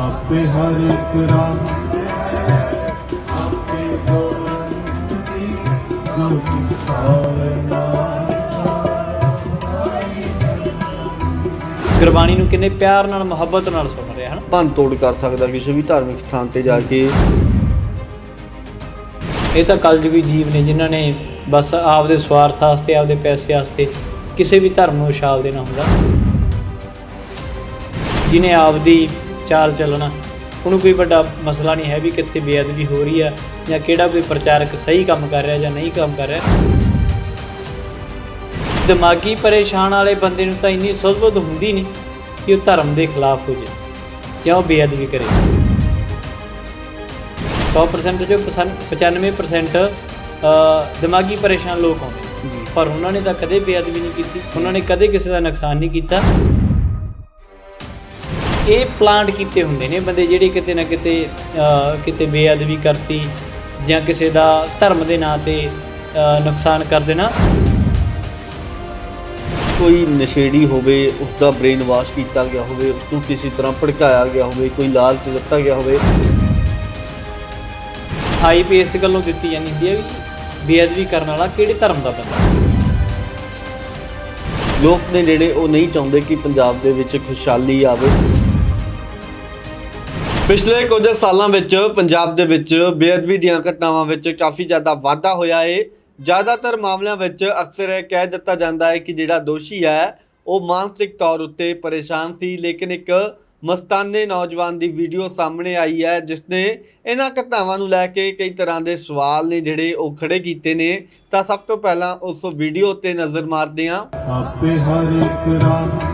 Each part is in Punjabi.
ਆਪੇ ਹਰ ਇੱਕ ਰੰਗ ਆਪੇ ਗੋਰੰਤੀ ਜੋ ਕਿਸ ਪਾਵੇ ਗੁਰਬਾਣੀ ਨੂੰ ਕਿੰਨੇ ਪਿਆਰ ਨਾਲ ਮੁਹੱਬਤ ਨਾਲ ਸੁਣ ਰਿਹਾ ਹਨ? ਭੰਨ ਤੋੜ ਕਰ ਸਕਦਾ ਕਿਸੇ ਵੀ ਧਾਰਮਿਕ ਸਥਾਨ ਤੇ ਜਾ ਕੇ। ਇਹ ਤਾਂ ਕਲਯੁਗੀ ਜੀਵ ਨੇ ਜਿਨ੍ਹਾਂ ਨੇ ਬਸ ਆਪਦੇ ਸਵਾਰਥ ਵਾਸਤੇ ਆਪਦੇ ਪੈਸੇ ਵਾਸਤੇ ਕਿਸੇ ਵੀ ਧਰਮ ਨੂੰ ਉਛਾਲ ਦੇਣਾ ਹੁੰਦਾ। ਜਿਨੇ ਆਪਦੀ ਚਾਲ ਚੱਲਣਾ। ਉਹਨੂੰ ਕੋਈ ਵੱਡਾ ਮਸਲਾ ਨਹੀਂ ਹੈ ਵੀ ਕਿੱਥੇ ਬੇਅਦਬੀ ਹੋ ਰਹੀ ਆ ਜਾਂ ਕਿਹੜਾ ਕੋਈ ਪ੍ਰਚਾਰਕ ਸਹੀ ਕੰਮ ਕਰ ਰਿਹਾ ਜਾਂ ਨਹੀਂ ਕੰਮ ਕਰ ਰਿਹਾ। ਦਿਮਾਗੀ ਪਰੇਸ਼ਾਨ ਵਾਲੇ ਬੰਦੇ ਨੂੰ ਤਾਂ ਇੰਨੀ ਸੁਝਬੁੱਧ ਹੁੰਦੀ ਨਹੀਂ ਕਿ ਉਹ ਧਰਮ ਦੇ ਖਿਲਾਫ ਹੋ ਜਾਏ ਜਾਂ ਉਹ ਬੇਅਦਬੀ ਕਰੇ। 100% ਜੋ ਪਸੰ- 95% ਅ, ਦਿਮਾਗੀ ਪਰੇਸ਼ਾਨ ਲੋਕ ਆਉਂਦੇ। ਪਰ ਉਹਨਾਂ ਨੇ ਤਾਂ ਕਦੇ ਬੇਅਦਬੀ ਨਹੀਂ ਕੀਤੀ। ਉਹਨਾਂ ਨੇ ਕਦੇ ਕਿਸੇ ਦਾ ਨੁਕਸਾਨ ਨਹੀਂ ਕੀਤਾ। ਇਹ ਪਲਾਂਟ ਕੀਤੇ ਹੁੰਦੇ ਨੇ ਬੰਦੇ ਜਿਹੜੇ ਕਿਤੇ ਨਾ ਕਿਤੇ ਕਿਤੇ ਬੇਅਦਬੀ ਕਰਤੀ ਜਾਂ ਕਿਸੇ ਦਾ ਧਰਮ ਦੇ ਨਾਂ ਤੇ ਨੁਕਸਾਨ ਕਰ ਦੇਣਾ। ਕੋਈ ਨਸ਼ੇੜੀ ਹੋਵੇ ਉਸ ਦਾ ਬ੍ਰੇਨ ਵਾਸ਼ ਕੀਤਾ ਗਿਆ ਹੋਵੇ ਉਸ ਨੂੰ ਕਿਸੇ ਤਰ੍ਹਾਂ ਭੜਕਾਇਆ ਗਿਆ ਹੋਵੇ ਕੋਈ ਲਾਲਚ ਦਿੱਤਾ ਗਿਆ ਹੋਵੇ। ਹਾਈ ਪੇ ਇਸ ਗੱਲੋਂ ਦਿੱਤੀ ਜਾਂਦੀ ਹੁੰਦੀ ਹੈ ਵੀ ਬੇਅਦਬੀ ਕਰਨ ਵਾਲਾ ਕਿਹੜੇ ਧਰਮ ਦਾ ਬੰਦਾ? ਲੋਕ ਨੇ ਜਿਹੜੇ ਉਹ ਨਹੀਂ ਚਾਹੁੰਦੇ ਕਿ ਪੰਜਾਬ ਦੇ ਵਿੱਚ ਖੁਸ਼ਹਾਲੀ ਆਵੇ। ਪਿਛਲੇ ਕੁਝ ਸਾਲਾਂ ਵਿੱਚ ਪੰਜਾਬ ਦੇ ਵਿੱਚ ਬੇਅਦਬੀ ਦੀਆਂ ਘਟਨਾਵਾਂ ਵਿੱਚ ਕਾਫੀ ਜ਼ਿਆਦਾ ਵਾਧਾ ਹੋਇਆ ਹੈ ਜ਼ਿਆਦਾਤਰ ਮਾਮਲਿਆਂ ਵਿੱਚ ਅਕਸਰ ਇਹ ਕਹਿ ਦਿੱਤਾ ਜਾਂਦਾ ਹੈ ਕਿ ਜਿਹੜਾ ਦੋਸ਼ੀ ਹੈ, ਉਹ ਮਾਨਸਿਕ ਤੌਰ ਉੱਤੇ ਪਰੇਸ਼ਾਨ ਸੀ, ਲੇਕਿਨ ਇੱਕ ਮਸਤਾਨੇ ਨੌਜਵਾਨ ਦੀ ਵੀਡੀਓ ਸਾਹਮਣੇ ਆਈ ਹੈ ਜਿਸ ਨੇ ਇਹਨਾਂ ਘਟਨਾਵਾਂ ਨੂੰ ਲੈ ਕੇ ਕਈ ਤਰ੍ਹਾਂ ਦੇ ਸਵਾਲ ਨੇ ਜਿਹੜੇ ਉਹ ਖੜੇ ਕੀਤੇ ਨੇ। ਤਾਂ ਸਭ ਤੋਂ ਪਹਿਲਾਂ ਉਸ ਵੀਡੀਓ ਤੇ ਨਜ਼ਰ ਮਾਰਦੇ ਹਾਂ। ਆਪੇ ਹਰ ਇੱਕ ਰੰਗ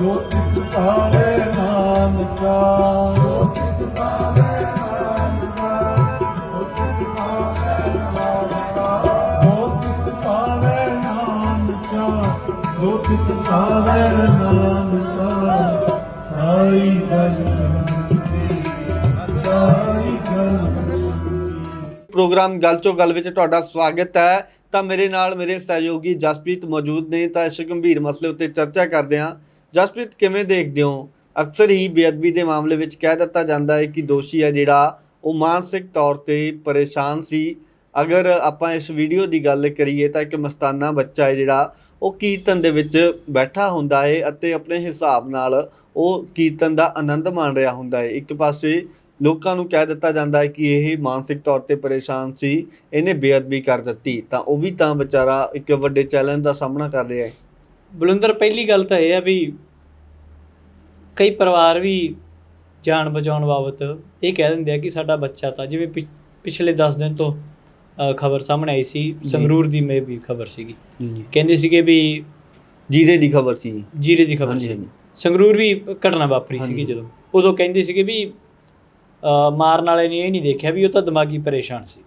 ਜੋ ਕਿਸ ਪਾਵੇ ਨਾਨਕਾ ਜੋ ਕਿਸ ਪਾਵੇ ਜੋ ਕਿਸ ਪਾਵੇ ਨਾਨਕਾ ਜੋ ਕਿਸ ਪਾਵੇ ਨਾਨਕਾ ਸਾਈ ਗੱਲ ਸਾਈ ਗੱਲ ਪ੍ਰੋਗਰਾਮ ਗੱਲ ਚੋਂ ਗੱਲ ਵਿੱਚ ਤੁਹਾਡਾ ਸਵਾਗਤ ਹੈ। ਤਾਂ ਮੇਰੇ ਨਾਲ ਮੇਰੇ ਸਹਿਯੋਗੀ ਜਸਪ੍ਰੀਤ ਮੌਜੂਦ ਨੇ। ਤਾਂ ਇਸ ਗੰਭੀਰ ਮਸਲੇ ਉੱਤੇ ਚਰਚਾ ਕਰਦੇ ਹਾਂ। ਜਸਪ੍ਰੀਤ, ਕਿਵੇਂ ਦੇਖਦੇ ਹੋ? ਅਕਸਰ ਹੀ ਬੇਅਦਬੀ ਦੇ ਮਾਮਲੇ ਵਿੱਚ ਕਹਿ ਦਿੱਤਾ ਜਾਂਦਾ ਹੈ ਕਿ ਦੋਸ਼ੀ ਹੈ ਜਿਹੜਾ ਉਹ ਮਾਨਸਿਕ ਤੌਰ ਤੇ ਪਰੇਸ਼ਾਨ ਸੀ। ਅਗਰ ਆਪਾਂ ਇਸ ਵੀਡੀਓ ਦੀ ਗੱਲ ਕਰੀਏ ਤਾਂ ਇੱਕ ਮਸਤਾਨਾ ਬੱਚਾ ਹੈ ਜਿਹੜਾ ਉਹ ਕੀਰਤਨ ਦੇ ਵਿੱਚ ਬੈਠਾ ਹੁੰਦਾ ਹੈ ਅਤੇ ਆਪਣੇ ਹਿਸਾਬ ਨਾਲ ਉਹ ਕੀਰਤਨ ਦਾ ਆਨੰਦ ਮਾਣ ਰਿਹਾ ਹੁੰਦਾ ਹੈ। ਇੱਕ ਪਾਸੇ ਲੋਕਾਂ ਨੂੰ ਕਹਿ ਦਿੱਤਾ ਜਾਂਦਾ ਹੈ ਕਿ ਇਹ ਮਾਨਸਿਕ ਤੌਰ ਤੇ ਪਰੇਸ਼ਾਨ ਸੀ, ਇਹਨੇ ਬੇਅਦਬੀ ਕਰ ਦਿੱਤੀ। ਤਾਂ ਉਹ ਵੀ ਤਾਂ ਵਿਚਾਰਾ ਇੱਕ ਵੱਡੇ ਚੈਲੰਜ ਦਾ ਸਾਹਮਣਾ ਕਰ ਰਿਹਾ ਹੈ। ਬਲਵਿੰਦਰ, ਪਹਿਲੀ ਗੱਲ ਤਾਂ ਇਹ ਹੈ ਵੀ ਕਈ ਪਰਿਵਾਰ ਵੀ ਜਾਨ ਬਚਾਉਣ ਬਾਬਤ ਇਹ ਕਹਿ ਦਿੰਦੇ ਆ ਕਿ ਸਾਡਾ ਬੱਚਾ ਤਾਂ ਜਿਵੇਂ ਪਿ- ਪਿਛਲੇ 10 ਦਿਨ ਤੋਂ ਖਬਰ ਸਾਹਮਣੇ ਆਈ ਸੀ ਸੰਗਰੂਰ ਦੀ ਮੇ ਵੀ ਖਬਰ ਸੀਗੀ। ਜੀ। ਕਹਿੰਦੇ ਸੀਗੇ ਵੀ ਜੀਰੇ ਦੀ ਖਬਰ ਸੀ। ਜੀਰੇ ਦੀ ਖਬਰ ਹਾਂਜੀ, ਸੀ। ਹਾਂਜੀ। ਸੰਗਰੂਰ ਵੀ ਘਟਨਾ ਵਾਪਰੀ ਸੀਗੀ। ਜਦੋਂ। ਉਦੋਂ ਕਹਿੰਦੇ ਸੀਗੇ ਵੀ ਅ, ਮਾਰਨ ਵਾਲੇ ਨੇ ਇਹ ਨਹੀਂ ਦੇਖਿਆ ਵੀ ਉਹ ਤਾਂ ਦਿਮਾਗੀ ਪਰੇਸ਼ਾਨ ਸੀ।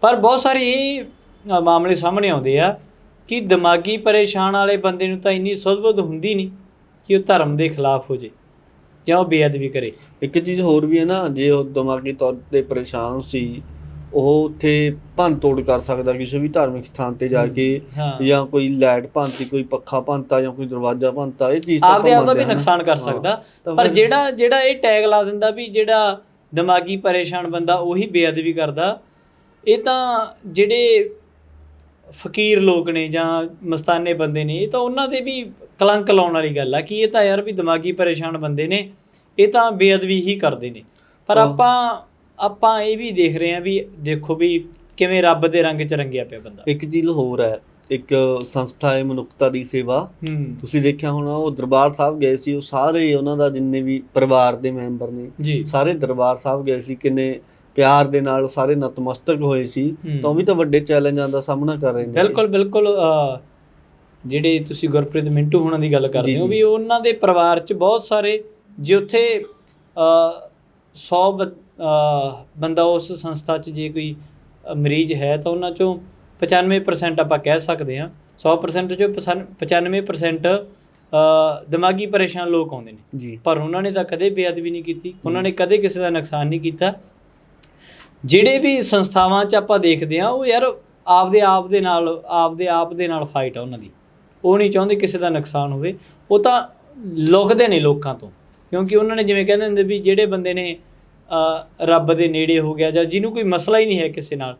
ਪਰ ਬਹੁਤ ਸਾਰੇ ਇਹ ਅ, ਮਾਮਲੇ ਸਾਹਮਣੇ ਆਉਂਦੇ ਆ ਕਿ ਦਿਮਾਗੀ ਪਰੇਸ਼ਾਨ ਵਾਲੇ ਬੰਦੇ ਨੂੰ ਤਾਂ ਇੰਨੀ ਸੁਝਬੁੱਧ ਹੁੰਦੀ ਨਹੀਂ। ਕਿ ਉਹ ਧਰਮ ਦੇ ਖਿਲਾਫ ਹੋ ਜੇ ਜਾਂ ਉਹ ਬੇਅਦਬੀ ਕਰੇ ਇੱਕ ਚੀਜ਼ ਹੋਰ ਵੀ ਹੈ ਨਾ ਜੇ ਉਹ ਦਿਮਾਗੀ ਤੌਰ ਤੇ ਪਰੇਸ਼ਾਨ ਸੀ ਉਹ ਉੱਥੇ ਭੰਨ ਤੋੜ ਕਰ ਸਕਦਾ ਕਿਸੇ ਵੀ ਧਾਰਮਿਕ ਸਥਾਨ ਤੇ ਜਾ ਕੇ ਹਾਂ ਜਾਂ ਕੋਈ ਲਾਈਟ ਭੰਨਤੀ ਕੋਈ ਪੱਖਾ ਭੰਨਤਾ ਜਾਂ ਕੋਈ ਦਰਵਾਜ਼ਾ ਭੰਨਤਾ ਇਹ ਚੀਜ਼ ਤਾਂ ਆਪਦੇ ਆਪਾਂ ਆਪ ਦਾ ਵੀ। ਨੁਕਸਾਨ ਕਰ। ਸਕਦਾ ਪਰ ਜਿਹੜਾ ਜਿਹੜਾ ਇਹ ਟੈਗ ਲਾ ਦਿੰਦਾ ਵੀ ਜਿਹੜਾ ਦਿਮਾਗੀ ਪਰੇਸ਼ਾਨ ਬੰਦਾ ਉਹੀ ਬੇਅਦਬੀ ਕਰਦਾ ਇਹ ਤਾਂ ਜਿਹੜੇ ਫਕੀਰ ਲੋਕ ਨੇ ਜਾਂ ਮਸਤਾਨੇ ਬੰਦੇ ਨੇ ਇਹ ਤਾਂ ਉਹਨਾਂ ਦੇ ਵੀ ਕਲੰਕ ਲਾਉਣ ਵਾਲੀ ਗੱਲ ਆ ਕਿ ਇਹ ਤਾਂ ਯਾਰ ਵੀ ਦਿਮਾਗੀ ਪਰੇਸ਼ਾਨ ਬੰਦੇ ਨੇ ਇਹ ਤਾਂ ਬੇਅਦਬੀ ਹੀ ਕਰਦੇ ਨੇ। ਪਰ। ਆਪਾਂ ਆਪਾਂ ਇਹ ਵੀ ਦੇਖ ਰਹੇ ਹਾਂ ਵੀ ਦੇਖੋ ਵੀ ਕਿਵੇਂ ਰੱਬ ਦੇ ਰੰਗ 'ਚ ਰੰਗਿਆ ਪਿਆ ਬੰਦਾ। ਇੱਕ ਚੀਜ਼ ਹੋਰ ਹੈ ਇੱਕ ਸੰਸਥਾ ਹੈ ਮਨੁੱਖਤਾ ਦੀ ਸੇਵਾ। ਤੁਸੀਂ ਦੇਖਿਆ ਹੋਣਾ ਉਹ ਦਰਬਾਰ ਸਾਹਿਬ ਗਏ ਸੀ ਉਹ ਸਾਰੇ ਉਹਨਾਂ ਦਾ ਜਿੰਨੇ ਵੀ ਪਰਿਵਾਰ ਦੇ ਮੈਂਬਰ ਨੇ ਸਾਰੇ ਦਰਬਾਰ ਸਾਹਿਬ ਗਏ ਸੀ ਕਿੰਨੇ ਪਿਆਰ ਦੇ ਨਾਲ ਸਾਰੇ ਨਤਮਸਤਕ ਹੋਏ ਸੀ। ਤਾਂ ਵੀ ਤਾਂ ਵੱਡੇ ਚੈਲੰਜਾਂ ਦਾ ਸਾਹਮਣਾ ਕਰ ਰਹੇ ਨੇ। ਬਿਲਕੁਲ ਬਿਲਕੁਲ ਜਿਹੜੇ ਤੁਸੀਂ ਗੁਰਪ੍ਰੀਤ ਮਿੰਟੂ ਹੁਣਾਂ ਦੀ ਗੱਲ ਕਰਦੇ ਹੋ। ਵੀ ਉਹਨਾਂ ਦੇ ਪਰਿਵਾਰ 'ਚ ਬਹੁਤ ਸਾਰੇ ਜੇ ਉੱਥੇ 100 ਬੰਦਾ ਉਸ ਸੰਸਥਾ 'ਚ ਜੇ ਕੋਈ ਮਰੀਜ਼ ਹੈ ਤਾਂ ਉਹਨਾਂ 'ਚੋਂ 95% ਆਪਾਂ ਕਹਿ ਸਕਦੇ ਹਾਂ। 100% ਚੋਂ ਪਸੰ- 95% ਅ, ਦਿਮਾਗੀ ਪਰੇਸ਼ਾਨ ਲੋਕ ਆਉਂਦੇ ਨੇ। ਪਰ ਉਹਨਾਂ ਨੇ ਤਾਂ ਕਦੇ ਬੇਅਦਬੀ ਨਹੀਂ ਕੀਤੀ। ਉਹਨਾਂ ਨੇ ਕਦੇ ਕਿਸੇ ਦਾ ਨੁਕਸਾਨ ਨਹੀਂ ਕੀਤਾ। ਜਿਹੜੇ ਵੀ ਸੰਸਥਾਵਾਂ 'ਚ ਆਪਾਂ ਦੇਖਦੇ ਆ ਉਹ ਯਾਰ ਆਪਦੇ ਆਪ ਦੇ ਨਾਲ ਆਪਦੇ ਆਪ ਦੇ ਨਾਲ ਫਾਈਟ ਆ ਉਹਨਾਂ ਦੀ। ਉਹ ਨਹੀਂ ਚਾਹੁੰਦੇ ਕਿਸੇ ਦਾ ਨੁਕਸਾਨ ਹੋਵੇ। ਉਹ ਤਾਂ ਲੁਕਦੇ ਨੇ ਲੋਕਾਂ ਤੋਂ। ਕਿਉਂਕਿ ਉਹਨਾਂ ਨੇ ਜਿਵੇਂ ਕਹਿੰਦੇ ਹੁੰਦੇ ਵੀ ਜਿਹੜੇ ਬੰਦੇ ਨੇ ਰੱਬ ਦੇ ਨੇੜੇ ਹੋ ਗਿਆ ਜਾਂ ਜਿਹਨੂੰ ਕੋਈ ਮਸਲਾ ਹੀ ਨਹੀਂ ਹੈ ਕਿਸੇ ਨਾਲ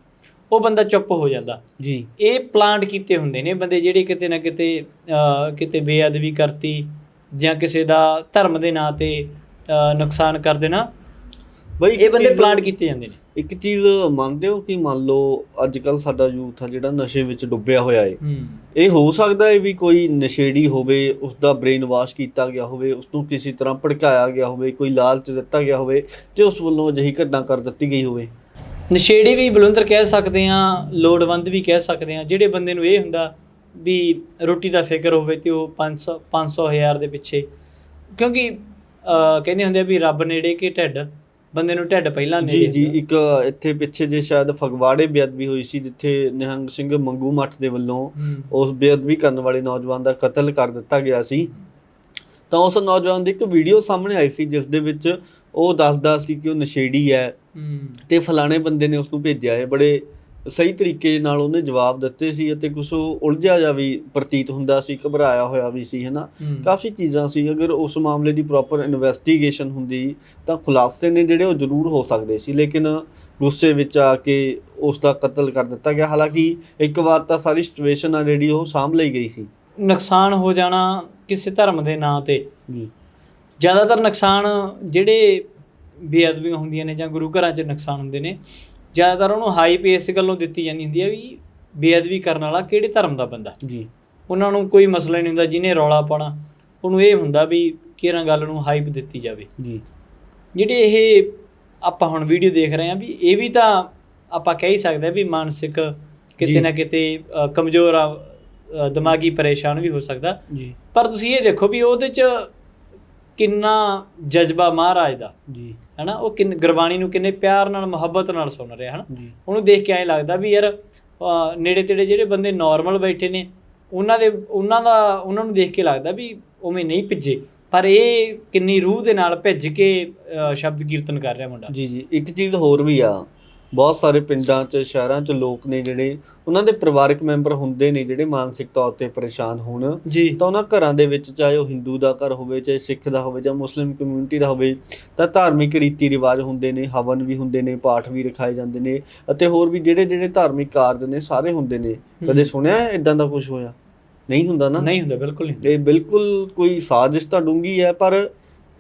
ਉਹ ਬੰਦਾ ਚੁੱਪ ਹੋ ਜਾਂਦਾ। ਜੀ। ਇਹ ਪਲਾਂਟ ਕੀਤੇ ਹੁੰਦੇ ਨੇ ਬੰਦੇ ਜਿਹੜੇ ਕਿਤੇ ਨਾ ਕਿਤੇ ਕਿਤੇ ਬੇਅਦਬੀ ਕਰਤੀ ਜਾਂ ਕਿਸੇ ਦਾ ਧਰਮ ਦੇ ਨਾਂ ਤੇ ਨੁਕਸਾਨ ਕਰ ਦੇਣਾ। ਬਈ ਇਹ ਬੰਦੇ ਪਲਾਂਟ ਕੀਤੇ ਜਾਂਦੇ ਨੇ। ਇੱਕ ਚੀਜ਼ ਮੰਨਦੇ ਹੋ ਕਿ ਮੰਨ ਲਓ ਅੱਜ ਕੱਲ ਸਾਡਾ ਯੂਥ ਆ ਜਿਹੜਾ ਨਸ਼ੇ ਵਿੱਚ ਡੁੱਬਿਆ ਹੋਇਆ ਏ? ਇਹ ਹੋ ਸਕਦਾ ਹੈ ਵੀ ਕੋਈ ਨਸ਼ੇੜੀ ਹੋਵੇ ਉਸ ਦਾ ਬ੍ਰੇਨ ਵਾਸ਼ ਕੀਤਾ ਗਿਆ ਹੋਵੇ ਉਸ ਨੂੰ ਕਿਸੇ ਤਰ੍ਹਾਂ ਭੜਕਾਇਆ ਗਿਆ ਹੋਵੇ ਕੋਈ ਲਾਲਚ ਦਿੱਤਾ ਗਿਆ ਹੋਵੇ ਤੇ ਉਸ ਵੱਲੋਂ ਅਜਿਹੀ ਘਟਨਾ ਕਰ ਦਿੱਤੀ ਗਈ ਹੋਵੇ? ਨਸ਼ੇੜੀ ਵੀ ਬਲੁੰਦਰ ਕਹਿ ਸਕਦੇ ਆ ਲੋੜਵੰਦ ਵੀ ਕਹਿ ਸਕਦੇ ਆ ਜਿਹੜੇ ਬੰਦੇ ਨੂੰ ਇਹ ਹੁੰਦਾ ਵੀ ਰੋਟੀ ਦਾ ਫਿਕਰ ਹੋਵੇ ਤੇ ਉਹ 500 500 ਹਜ਼ਾਰ ਦੇ ਪਿੱਛੇ ਕਿਉਂਕਿ ਕਹਿੰਦੇ ਹੁੰਦੇ ਆ ਵੀ ਰੱਬ ਨੇੜੇ ਕਿ ਢਿੱਡ। ਬੰਦੇ ਨੂੰ ਢਿੱਡ ਪਹਿਲਾਂ ਜੀ ਨੇੜੇ ਜੀ ਹੁੰਦਾ। ਇੱਕ ਇੱਥੇ ਪਿੱਛੇ ਜੇ ਸ਼ਾਇਦ ਫਗਵਾੜੇ ਬੇਅਦਬੀ ਹੋਈ ਸੀ ਜਿੱਥੇ ਨਿਹੰਗ ਸਿੰਘ ਮੰਗੂ ਮੱਠ ਦੇ ਵੱਲੋਂ। ਉਸ ਬੇਅਦਬੀ ਕਰਨ ਵਾਲੇ ਨੌਜਵਾਨ ਦਾ ਕਤਲ ਕਰ ਦਿੱਤਾ ਗਿਆ ਸੀ ਤਾਂ ਉਸ ਨੌਜਵਾਨ ਦੀ ਇੱਕ ਵੀਡੀਓ ਸਾਹਮਣੇ ਆਈ ਸੀ ਜਿਸ ਦੇ ਵਿੱਚ ਉਹ ਦੱਸਦਾ ਸੀ ਕਿ ਉਹ ਨਸ਼ੇੜੀ ਹੂੰ ਤੇ ਫਲਾਣੇ ਬੰਦੇ ਨੇ ਉਸ ਨੂੰ ਭੇਜਿਆ ਹੈ ਬੜੇ ਸਹੀ ਤਰੀਕੇ ਨਾਲ ਉਹਨੇ ਜਵਾਬ ਦਿੱਤੇ ਸੀ ਅਤੇ ਕੁਝ ਉਲਝਿਆ ਜਾ ਵੀ ਪ੍ਰਤੀਤ ਹੁੰਦਾ ਸੀ ਘਬਰਾਇਆ ਹੋਇਆ ਵੀ ਸੀ ਹੈਨਾ। ਕਾਫੀ ਚੀਜ਼ਾਂ ਸੀ ਅਗਰ ਉਸ ਮਾਮਲੇ ਦੀ ਪ੍ਰੋਪਰ ਇਨਵੈਸਟੀਗੇਸ਼ਨ ਹੁੰਦੀ ਤਾਂ ਖੁਲਾਸੇ ਨੇ ਜਿਹੜੇ ਉਹ ਜ਼ਰੂਰ ਹੋ ਸਕਦੇ ਸੀ ਲੇਕਿਨ ਗੁੱਸੇ ਵਿੱਚ ਆ ਕੇ ਉਸ ਦਾ ਕਤਲ ਕਰ ਦਿੱਤਾ ਗਿਆ। ਹਾਲਾਂਕਿ ਇੱਕ ਵਾਰ ਤਾਂ ਸਾਰੀ ਸਿਚੁਏਸ਼ਨ ਆ ਜਿਹੜੀ ਉਹ ਸਾਂਭ ਲਈ ਗਈ ਸੀ। ਨੁਕਸਾਨ ਹੋ ਜਾਣਾ ਕਿਸੇ ਧਰਮ ਦੇ ਨਾਂ ਤੇ। ਜੀ। ਜ਼ਿਆਦਾਤਰ ਨੁਕਸਾਨ ਜਿਹੜੇ ਬੇਅਦਬੀਆਂ ਹੁੰਦੀਆਂ ਨੇ ਜਾਂ ਗੁਰੂ ਘਰਾਂ 'ਚ ਨੁਕਸਾਨ ਹੁੰਦੇ ਨੇ ਜ਼ਿਆਦਾਤਰ ਉਹਨੂੰ ਹਾਈਪ ਇਸ ਗੱਲੋਂ ਦਿੱਤੀ ਜਾਂਦੀ ਹੁੰਦੀ ਹੈ ਵੀ ਬੇਅਦਬੀ ਕਰਨ ਵਾਲਾ ਕਿਹੜੇ ਧਰਮ ਦਾ ਬੰਦਾ ਜੀ। ਉਹਨਾਂ ਨੂੰ ਕੋਈ ਮਸਲਾ ਨਹੀਂ ਹੁੰਦਾ ਜਿਹਨੇ ਰੌਲਾ ਪਾਉਣਾ ਉਹਨੂੰ ਇਹ ਹੁੰਦਾ ਵੀ ਕਿਹੜਾ ਗੱਲ ਨੂੰ ਹਾਈਪ ਦਿੱਤੀ ਜਾਵੇ। ਜੀ। ਜਿਹੜੇ ਇਹ ਆਪਾਂ ਹੁਣ ਵੀਡੀਓ ਦੇਖ ਰਹੇ ਹਾਂ ਵੀ ਇਹ ਵੀ ਤਾਂ ਆਪਾਂ ਕਹਿ ਹੀ ਸਕਦੇ ਵੀ ਮਾਨਸਿਕ। ਕਿਤੇ ਨਾ ਕਿਤੇ ਕਮਜ਼ੋਰ ਦਿਮਾਗੀ ਪਰੇਸ਼ਾਨ ਵੀ ਹੋ ਸਕਦਾ। ਜੀ। ਪਰ ਤੁਸੀਂ ਇਹ ਦੇਖੋ ਵੀ ਉਹਦੇ 'ਚ ਕਿੰਨਾ ਜਜ਼ਬਾ ਮਹਾਰਾਜ ਦਾ। ਜੀ। ਹੈਨਾ ਉਹ ਕਿੰਨ ਗੁਰਬਾਣੀ ਨੂੰ ਕਿੰਨੇ ਪਿਆਰ ਨਾਲ ਮੁਹੱਬਤ ਨਾਲ ਸੁਣ ਰਿਹਾ ਹਨਾ। ਉਹਨੂੰ ਦੇਖ ਕੇ ਐਂ ਲੱਗਦਾ ਵੀ ਯਾਰ ਨੇੜੇ ਤੇੜੇ ਜਿਹੜੇ ਬੰਦੇ ਨਾਰਮਲ ਬੈਠੇ ਨੇ ਉਹਨਾਂ ਦੇ ਉਹਨਾਂ ਦਾ ਉਹਨਾਂ ਨੂੰ ਦੇਖ ਕੇ ਲੱਗਦਾ ਵੀ ਉਵੇਂ ਨਹੀਂ ਭਿੱਜੇ। ਪਰ ਇਹ ਕਿੰਨੀ ਰੂਹ ਦੇ ਨਾਲ ਭਿੱਜ ਕੇ ਸ਼ਬਦ ਕੀਰਤਨ ਕਰ ਰਿਹਾ ਮੁੰਡਾ। ਜੀ ਜੀ। ਇੱਕ ਚੀਜ਼ ਹੋਰ ਵੀ ਆ ਬਹੁਤ ਸਾਰੇ ਪਿੰਡਾਂ 'ਚ ਸ਼ਹਿਰਾਂ 'ਚ ਲੋਕ ਨੇ ਜਿਹੜੇ ਉਹਨਾਂ ਦੇ ਪਰਿਵਾਰਕ ਮੈਂਬਰ ਹੁੰਦੇ ਨੇ ਜਿਹੜੇ ਮਾਨਸਿਕ ਤੌਰ ਤੇ ਪਰੇਸ਼ਾਨ ਹੋਣ। ਤਾਂ ਉਹਨਾਂ ਘਰਾਂ ਦੇ ਵਿੱਚ ਚਾਹੇ ਉਹ ਹਿੰਦੂ ਦਾ ਘਰ ਹੋਵੇ ਚਾਹੇ ਸਿੱਖ ਦਾ ਹੋਵੇ ਜਾਂ ਮੁਸਲਿਮ ਕਮਿਊਨਿਟੀ ਦਾ ਹੋਵੇ ਤਾਂ ਧਾਰਮਿਕ ਰੀਤੀ ਰਿਵਾਜ ਹੁੰਦੇ ਨੇ ਹਵਨ ਵੀ ਹੁੰਦੇ ਨੇ ਪਾਠ ਵੀ ਰਖਾਏ ਜਾਂਦੇ ਨੇ ਅਤੇ ਹੋਰ ਵੀ ਜਿਹੜੇ ਜਿਹੜੇ ਧਾਰਮਿਕ ਕਾਰਜ ਨੇ ਸਾਰੇ ਹੁੰਦੇ ਨੇ। ਕਦੇ ਸੁਣਿਆ ਇਦਾਂ ਦਾ ਕੁਝ ਹੋਇਆ? ਨਹੀਂ ਹੁੰਦਾ ਨਾ? ਨਹੀਂ ਹੁੰਦਾ ਬਿਲਕੁਲ ਨਹੀਂ। ਇਹ ਬਿਲਕੁਲ ਕੋਈ ਸਾਜ਼ਿਸ਼ ਤਾਂ ਡੂੰਗੀ ਹੈ ਪਰ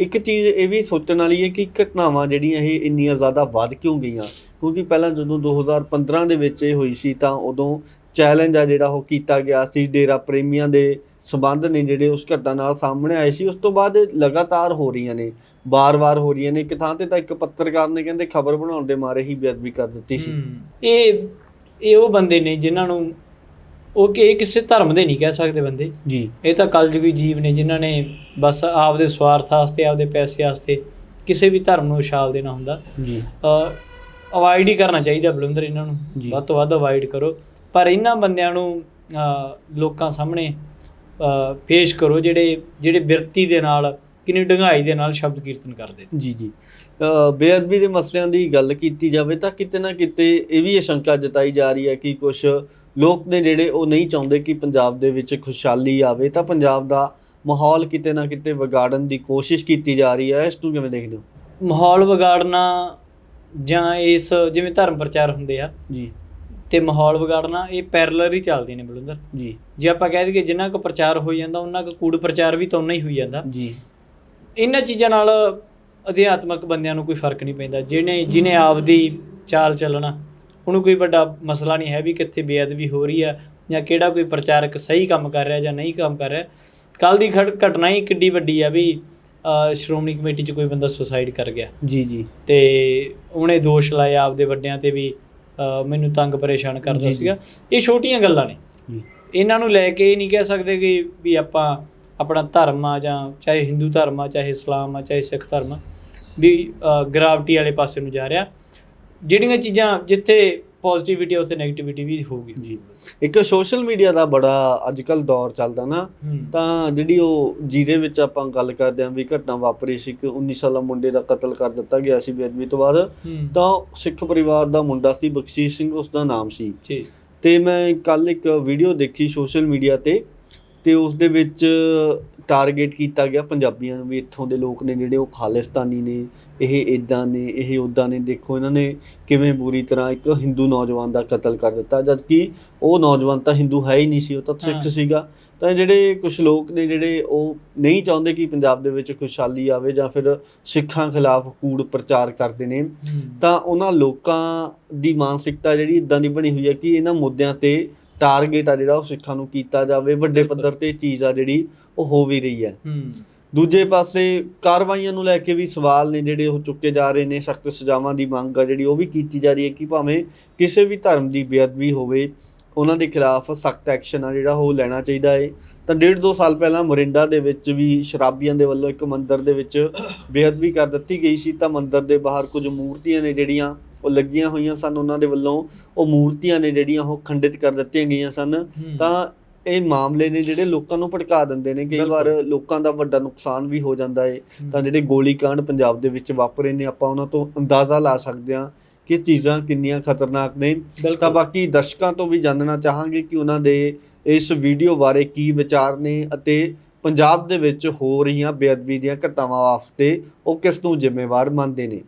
ਇੱਕ ਚੀਜ਼ ਇਹ ਵੀ ਸੋਚਣ ਵਾਲੀ ਹੈ ਕਿ ਘਟਨਾਵਾਂ ਜਿਹੜੀਆਂ ਇਹ ਇੰਨੀਆਂ ਜ਼ਿਆਦਾ ਵੱਧ ਕਿਉਂ ਗਈਆਂ? ਕਿਉਂਕਿ ਪਹਿਲਾਂ ਜਦੋਂ 2015 ਦੇ ਵਿੱਚ ਇਹ ਹੋਈ ਸੀ ਤਾਂ ਉਦੋਂ ਚੈਲੰਜ ਆ ਜਿਹੜਾ ਉਹ ਕੀਤਾ ਗਿਆ ਸੀ, ਡੇਰਾ ਪ੍ਰੇਮੀਆਂ ਦੇ ਸਬੰਧ ਨੇ ਜਿਹੜੇ ਉਸ ਘਟਨਾ ਨਾਲ ਸਾਹਮਣੇ ਆਏ ਸੀ, ਉਸ ਤੋਂ ਬਾਅਦ ਲਗਾਤਾਰ ਹੋ ਰਹੀਆਂ ਨੇ ਬਾਰ-ਬਾਰ ਹੋ ਰਹੀਆਂ ਨੇ। ਇੱਕ ਥਾਂ ਤੇ ਤਾਂ ਇੱਕ ਪੱਤਰਕਾਰ ਨੇ ਕਹਿੰਦੇ ਖਬਰ ਬਣਾਉਣ ਦੇ ਮਾਰੇ ਹੀ ਬੇਅਦਬੀ ਕਰ ਦਿੱਤੀ ਸੀ। ਇਹ ਇਹ ਉਹ ਬੰਦੇ ਨੇ ਜਿਨ੍ਹਾਂ ਨੂੰ ਉਹ ਕਿ ਇਹ ਕਿਸੇ ਧਰਮ ਦੇ ਨਹੀਂ ਕਹਿ ਸਕਦੇ ਬੰਦੇ। ਜੀ। ਇਹ ਤਾਂ ਕਲਯੁਗੀ ਜੀਵ ਨੇ ਜਿਨ੍ਹਾਂ ਨੇ ਬਸ ਆਪਦੇ ਸਵਾਰਥ ਵਾਸਤੇ ਆਪਦੇ ਪੈਸੇ ਵਾਸਤੇ ਕਿਸੇ ਵੀ ਧਰਮ ਨੂੰ ਉਛਾਲ ਦੇਣਾ ਹੁੰਦਾ। ਜੀ। ਅਵਾਇਡ ਹੀ ਕਰਨਾ ਚਾਹੀਦਾ ਬਲੁੰਦਰ ਇਹਨਾਂ ਨੂੰ। ਵੱਧ ਤੋਂ ਵੱਧ ਅਵਾਇਡ ਕਰੋ। ਪਰ ਇਹਨਾਂ ਬੰਦਿਆਂ ਨੂੰ ਲੋਕਾਂ ਸਾਹਮਣੇ ਪੇਸ਼ ਕਰੋ ਜਿਹੜੇ ਜਿਹੜੇ ਬਿਰਤੀ ਦੇ ਨਾਲ ਕਿੰਨੀ ਡੰਗਾਈ ਦੇ ਨਾਲ ਸ਼ਬਦ ਕੀਰਤਨ ਕਰਦੇ ਜੀ ਜੀ। ਬੇਅਦਬੀ ਦੇ ਮਸਲਿਆਂ ਦੀ ਗੱਲ ਕੀਤੀ ਜਾਵੇ ਤਾਂ ਕਿਤੇ ਨਾ ਕਿਤੇ ਇਹ ਵੀ ਸ਼ੰਕਾ ਜਤਾਈ ਜਾ ਰਹੀ ਹੈ ਕਿ ਕੁਝ ਲੋਕ ਨੇ ਜਿਹੜੇ ਉਹ ਨਹੀਂ ਚਾਹੁੰਦੇ ਕਿ ਪੰਜਾਬ ਦੇ ਵਿੱਚ ਖੁਸ਼ਹਾਲੀ ਆਵੇ ਤਾਂ ਪੰਜਾਬ ਦਾ ਮਾਹੌਲ ਕਿਤੇ ਨਾ ਕਿਤੇ ਵਿਗਾੜਨ ਦੀ ਕੋਸ਼ਿਸ਼ ਕੀਤੀ ਜਾ ਰਹੀ ਹੈ। ਇਸ ਨੂੰ ਕਿਵੇਂ ਦੇਖਦੇ ਹੋ? ਮਾਹੌਲ ਵਿਗਾੜਨਾ ਜਾਂ ਇਸ ਜਿਵੇਂ ਧਰਮ ਪ੍ਰਚਾਰ ਹੁੰਦੇ ਆ ਜੀ। ਤੇ ਮਾਹੌਲ ਵਿਗਾੜਨਾ ਇਹ ਪੈਰਲਰ ਹੀ ਚੱਲਦੇ ਨੇ ਬਲੁੰਦਰ ਜੀ। ਜੇ ਆਪਾਂ ਕਹਿ ਦਈਏ ਜਿੰਨਾ ਕੁ ਪ੍ਰਚਾਰ ਹੋਈ ਜਾਂਦਾ ਉਹਨਾਂ ਕੁ ਕੂੜ ਪ੍ਰਚਾਰ ਵੀ ਤਾਂ ਉਨਾ ਹੀ ਹੋਈ ਜਾਂਦਾ। ਜੀ। ਇਹਨਾਂ ਚੀਜ਼ਾਂ ਨਾਲ ਅਧਿਆਤਮਕ ਬੰਦਿਆਂ ਨੂੰ ਕੋਈ ਫ਼ਰਕ ਨਹੀਂ ਪੈਂਦਾ। ਜਿਹਨੇ ਜਿਹਨੇ ਆਪਦੀ ਚਾਲ ਚੱਲਣਾ ਉਹਨੂੰ ਕੋਈ ਵੱਡਾ ਮਸਲਾ ਨਹੀਂ ਹੈ ਵੀ ਕਿੱਥੇ ਬੇਅਦਬੀ ਹੋ ਰਹੀ ਆ ਜਾਂ ਕਿਹੜਾ ਕੋਈ ਪ੍ਰਚਾਰਕ ਸਹੀ ਕੰਮ ਕਰ ਰਿਹਾ ਜਾਂ ਨਹੀਂ ਕੰਮ ਕਰ ਰਿਹਾ। ਕੱਲ ਦੀ ਘਟਨਾ ਹੀ ਕਿੱਡੀ ਵੱਡੀ ਆ ਵੀ ਸ਼੍ਰੋਮਣੀ ਕਮੇਟੀ 'ਚ ਕੋਈ ਬੰਦਾ ਸੁਸਾਈਡ ਕਰ ਗਿਆ। ਜੀ ਜੀ। ਤੇ ਉਹਨੇ ਦੋਸ਼ ਲਾਇਆ ਆਪਦੇ ਵੱਡਿਆਂ ਤੇ ਵੀ ਮੈਨੂੰ ਤੰਗ ਪਰੇਸ਼ਾਨ ਕਰਦਾ। ਸੀਗਾ। ਇਹ ਛੋਟੀਆਂ ਗੱਲਾਂ ਨੇ। ਇਹਨਾਂ ਨੂੰ ਲੈ ਕੇ ਇਹ ਨਹੀਂ ਕਹਿ ਸਕਦੇ ਕਿ ਵੀ ਆਪਾਂ ਆਪਣਾ ਧਰਮ ਆ ਜਾਂ ਚਾਹੇ ਹਿੰਦੂ ਧਰਮ ਆ ਚਾਹੇ ਇਸਲਾਮ ਆ ਚਾਹੇ ਸਿੱਖ ਧਰਮ ਵੀ ਗ੍ਰਾਵਿਟੀ ਵਾਲੇ ਪਾਸੇ ਨੂੰ ਜਾ ਰਿਹਾ। ਜਿਹੜੀਆਂ ਚੀਜ਼ਾਂ ਜਿੱਥੇ ਪੋਜ਼ਿਟਿਵਿਟੀ ਉੱਥੇ 네ਗੇਟਿਵਿਟੀ ਵੀ ਹੋਊਗੀ। ਜੀ। ਇੱਕ ਸੋਸ਼ਲ ਮੀਡੀਆ ਦਾ ਬੜਾ ਅੱਜਕੱਲ ਦੌਰ ਚੱਲਦਾ ਨਾ ਤਾਂ ਜਿਹੜੀ ਉਹ ਜਿਹਦੇ ਵਿੱਚ ਆਪਾਂ ਗੱਲ ਕਰਦੇ ਆਂ ਵੀ ਘਟਨਾ ਵਾਪਰੀ ਸੀ ਕਿ 19 ਸਾਲਾ ਮੁੰਡੇ ਦਾ ਕਤਲ ਕਰ ਦਿੱਤਾ ਗਿਆ ਸੀ ਬੇਅਦਬੀ ਤੋਂ ਬਾਅਦ ਤਾਂ ਸਿੱਖ ਪਰਿਵਾਰ ਦਾ ਮੁੰਡਾ ਸੀ ਬਖਸ਼ੀਸ਼ ਸਿੰਘ ਉਸ ਦਾ ਨਾਮ ਸੀ। ਜੀ। ਤੇ ਮੈਂ ਕੱਲ ਇੱਕ ਵੀਡੀਓ ਦੇਖੀ ਸੋਸ਼ਲ ਮੀਡੀਆ ਤੇ। ਤੇ ਉਸ ਦੇ ਵਿੱਚ ਟਾਰਗੇਟ ਕੀਤਾ ਗਿਆ ਪੰਜਾਬੀਆਂ ਨੂੰ ਵੀ ਇੱਥੋਂ ਦੇ ਲੋਕ ਨੇ ਜਿਹੜੇ ਉਹ ਖਾਲਿਸਤਾਨੀ ਨੇ ਇਹ ਇਦਾਂ ਨੇ ਇਹ ਉਦਾਂ ਨੇ। ਦੇਖੋ ਇਹਨਾਂ ਨੇ ਕਿਵੇਂ ਬੁਰੀ ਤਰ੍ਹਾਂ ਇੱਕ ਹਿੰਦੂ ਨੌਜਵਾਨ ਦਾ ਕਤਲ ਕਰ ਦਿੱਤਾ। ਜਦਕਿ ਉਹ ਨੌਜਵਾਨ ਤਾਂ ਹਿੰਦੂ ਹੈ ਹੀ ਨਹੀਂ ਸੀ ਉਹ ਤਾਂ ਸਿੱਖ। ਸੀਗਾ। ਤਾਂ ਜਿਹੜੇ ਕੁਝ ਲੋਕ ਨੇ ਜਿਹੜੇ ਉਹ ਨਹੀਂ ਚਾਹੁੰਦੇ ਕਿ ਪੰਜਾਬ ਦੇ ਵਿੱਚ ਖੁਸ਼ਹਾਲੀ ਆਵੇ ਜਾਂ ਫਿਰ ਸਿੱਖਾਂ ਖਿਲਾਫ ਕੂੜ ਪ੍ਰਚਾਰ ਕਰਦੇ ਨੇ ਤਾਂ ਉਹਨਾਂ ਲੋਕਾਂ ਦੀ ਮਾਨਸਿਕਤਾ ਜਿਹੜੀ ਇਦਾਂ ਦੀ ਬਣੀ ਹੋਈ ਹੈ ਕਿ ਇਹਨਾਂ ਮੁੱਦਿਆਂ ਤੇ ਟਾਰਗੇਟ ਆ ਜਿਹੜਾ ਉਹ ਸਿੱਖਾਂ ਨੂੰ ਕੀਤਾ ਜਾਵੇ ਵੱਡੇ। ਪੱਧਰ ਤੇ ਚੀਜ਼ ਆ ਜਿਹੜੀ ਉਹ ਹੋ ਵੀ ਰਹੀ ਹੈ। ਹੂੰ। ਦੂਜੇ ਪਾਸੇ ਕਾਰਵਾਈਆਂ ਨੂੰ ਲੈ ਕੇ ਵੀ ਸਵਾਲ ਨੇ ਜਿਹੜੇ ਉਹ ਚੁੱਕੇ ਜਾ ਰਹੇ ਨੇ ਸਖਤ ਸਜ਼ਾਵਾਂ ਦੀ ਮੰਗ ਆ ਜਿਹੜੀ ਉਹ ਵੀ ਕੀਤੀ ਜਾ ਰਹੀ ਹੈ ਕਿ ਭਾਵੇਂ ਕਿਸੇ ਵੀ ਧਰਮ ਦੀ ਬੇਅਦਬੀ ਹੋਵੇ ਉਹਨਾਂ ਦੇ ਖਿਲਾਫ ਸਖਤ ਐਕਸ਼ਨ ਆ ਜਿਹੜਾ ਉਹ ਲੈਣਾ ਚਾਹੀਦਾ ਹੈ ਤਾਂ ਡੇਢ ਦੋ ਸਾਲ ਪਹਿਲਾਂ ਮੋਰਿੰਡਾ ਦੇ ਵਿੱਚ ਵੀ ਸ਼ਰਾਬੀਆਂ ਦੇ ਵੱਲੋਂ ਇੱਕ ਮੰਦਿਰ ਦੇ ਵਿੱਚ ਬੇਅਦਬੀ ਕਰ ਦਿੱਤੀ ਗਈ ਸੀ ਤਾਂ ਮੰਦਿਰ ਦੇ ਬਾਹਰ ਕੁਝ ਮੂਰਤੀਆਂ ਨੇ ਜਿਹੜੀਆਂ ਉਹ ਲੱਗੀਆਂ ਹੋਈਆਂ ਸਨ ਉਹਨਾਂ ਦੇ ਵੱਲੋਂ ਉਹ ਮੂਰਤੀਆਂ ਨੇ ਜਿਹੜੀਆਂ ਉਹ ਖੰਡਿਤ ਕਰ ਦਿੱਤੀਆਂ ਗਈਆਂ ਸਨ। ਤਾਂ ਇਹ ਮਾਮਲੇ ਨੇ ਜਿਹੜੇ ਲੋਕਾਂ ਨੂੰ ਭੜਕਾ ਦਿੰਦੇ ਨੇ ਕਈ। ਵਾਰ ਲੋਕਾਂ ਦਾ ਵੱਡਾ ਨੁਕਸਾਨ ਵੀ ਹੋ ਜਾਂਦਾ ਹੈ। ਤਾਂ ਜਿਹੜੇ ਗੋਲੀकांड ਪੰਜਾਬ ਦੇ ਵਿੱਚ ਵਾਪਰੇ ਨੇ ਆਪਾਂ ਉਹਨਾਂ ਤੋਂ ਅੰਦਾਜ਼ਾ ਲਾ ਸਕਦੇ ਹਾਂ ਕਿ ਚੀਜ਼ਾਂ ਕਿੰਨੀਆਂ ਖਤਰਨਾਕ ਨੇ। ਤਾਂ ਬਾਕੀ ਦਰਸ਼ਕਾਂ ਤੋਂ ਵੀ ਜਾਣਨਾ ਚਾਹਾਂਗੇ ਕਿ ਉਹਨਾਂ ਦੇ ਇਸ ਵੀਡੀਓ ਬਾਰੇ ਕੀ ਵਿਚਾਰ ਨੇ ਅਤੇ ਪੰਜਾਬ ਦੇ ਵਿੱਚ ਹੋ ਰਹੀਆਂ ਬੇਅਦਬੀ ਦੀਆਂ ਘਟਨਾਵਾਂ ਵਾਸਤੇ ਉਹ ਕਿਸ ਨੂੰ ਜ਼ਿੰਮੇਵਾਰ ਮੰਨਦੇ ਨੇ।